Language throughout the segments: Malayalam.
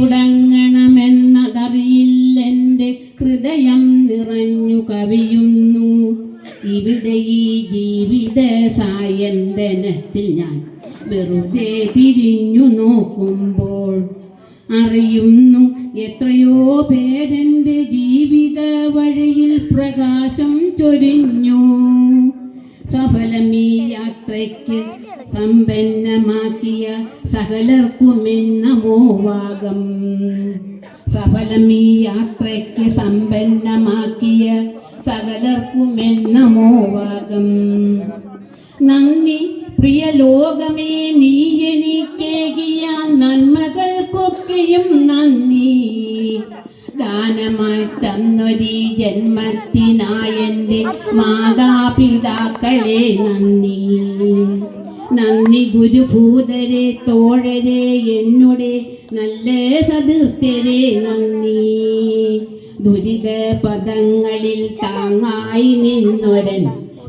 തുടങ്ങണമെന്നതറിയില്ലെന്റെ ഹൃദയം നിറഞ്ഞു കവിയുന്നു. ഇവിടെ ഈ ജീവിത സായന്തനത്തിൽ ഞാൻ വെറുതെ തിരിഞ്ഞു നോക്കുമ്പോൾ അറിയുന്നു എത്രയോ പേരെന്റെ ജീവിത വഴിയിൽ പ്രകാശം ചൊരിഞ്ഞു. സഫലം ഈ യാത്രയ്ക്ക് സമ്പന്നമാക്കിയ സകലർക്കുമെന്നമോവാകം. സഫലമീ യാത്രയ്ക്ക് സമ്പന്നമാക്കിയ സകലർക്കുമെന്നമോവാകം. നന്ദി ദാനമായി തന്നൊരി ജന്മത്തിനായെന്റെ മാതാപിതാക്കളെ നന്ദി. നന്ദി ഗുരുഭൂതരെ തോഴരെ എന്നുടെ നല്ല സതീർത്ഥരെ നന്ദി. ദുരിത പദങ്ങളിൽ താങ്ങായി നിന്നൊരൻ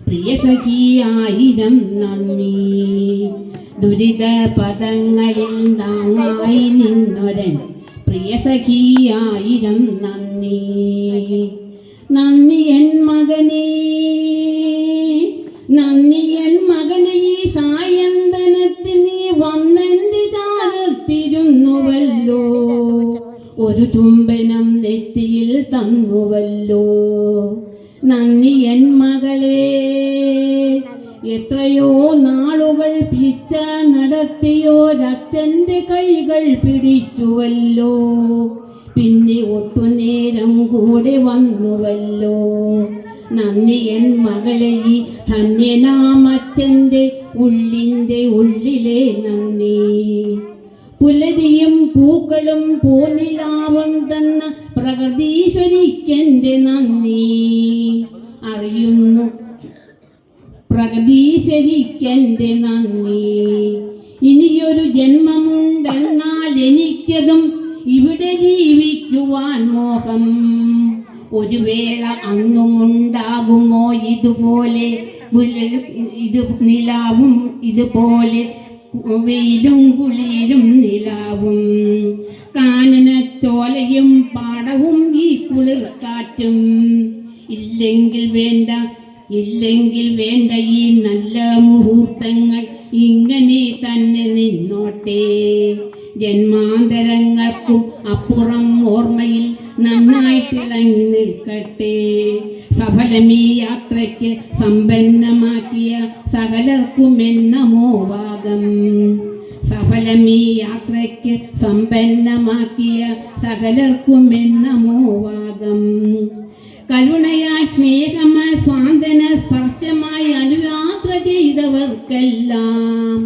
പ്രിയ സഖിയായിരം നന്ദി. ദുരിത പദങ്ങളിൽ താങ്ങായി നിന്നൊരൻ പ്രിയ സഖിയായിരം നന്ദി. നന്ദി എൻ മകനേ. നന്ദി എൻ മകനെ ഈ സായന്തനത്തിൽ നീ വന്നെന്റെ ചാരത്തിരുന്നുവല്ലോ. ഒരു ചുംബനം നെറ്റിയിൽ തന്നുവല്ലോ. നന്ദി എൻ മകളെ. എത്രയോ നാളുകൾ പിച്ച നടത്തിയോരച്ഛന്റെ കൈകൾ പിടിച്ചുവല്ലോ. പിന്നെ ഒട്ടുനേരം കൂടെ വന്നുവല്ലോ. നന്ദി എൻ മകളെ ഈ ധന്യനാമച്ഛന്റെ ഉള്ളിന്റെ ഉള്ളിലെ നന്ദി. പുലരിയും പൂക്കളും പൂനിലാവും തന്ന പ്രകൃതീശ്വരിക്കെന്റെ നന്ദി അറിയുന്നു പ്രകൃതീശ്വരിക്കെന്റെ നന്ദി. ഇനിയൊരു ജന്മമുണ്ടെന്നാൽ എനിക്കതും ഇവിടെ ജീവിക്കുവാൻ മോഹം. ഒരു വേള അന്നും ഉണ്ടാകുമോ ഇതുപോലെ? ഇത് നിലാവും ഇതുപോലെ വെയിലും കുളിരും നിലാവും. കാനനച്ചോലയും പാടവും ഈ കുളിർ കാറ്റും ഇല്ലെങ്കിൽ വേണ്ട ഇല്ലെങ്കിൽ വേണ്ട ഈ നല്ല മുഹൂർത്തങ്ങൾ ഇങ്ങനെ തന്നെ നിന്നോട്ടെ. ജന്മാന്തരങ്ങൾക്കും അപ്പുറം ഓർമ്മയിൽ നന്നായിട്ട് ഇളങ്ങി നിൽക്കട്ടെ. സഫലമീ യാത്രയ്ക്ക് സമ്പന്നമാക്കിയ സകലർക്കും എന്നമോ വാദം സഫലമീ യാത്രയ്ക്ക് സമ്പന്നമാക്കിയ സകലർക്കും എന്നമോവാകം കരുണയായി സ്നേഹമായി സ്വാന്തന സ്പർശമായി അനുയാത്ര ചെയ്തവർക്കെല്ലാം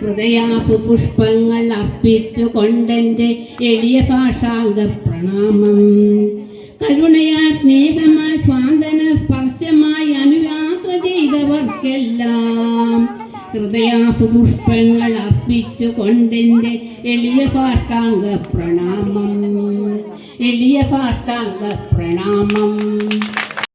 ഹൃദയാസു പുഷ്പങ്ങൾ അർപ്പിച്ചു കൊണ്ടെന്റെ എളിയ സാക്ഷാംഗ പ്രണാമം. കരുണയാൽ സ്നേഹമായി സ്വാന്തന സ്പർശമായി അനുയാത്ര ചെയ്തവർക്കെല്ലാം ഹൃദയാസു പുഷ്പങ്ങൾ അർപ്പിച്ചു കൊണ്ടെന്റെ എളിയ സാഷ്ടാംഗ പ്രണാമം. എളിയ സാഷ്ടാംഗ പ്രണാമം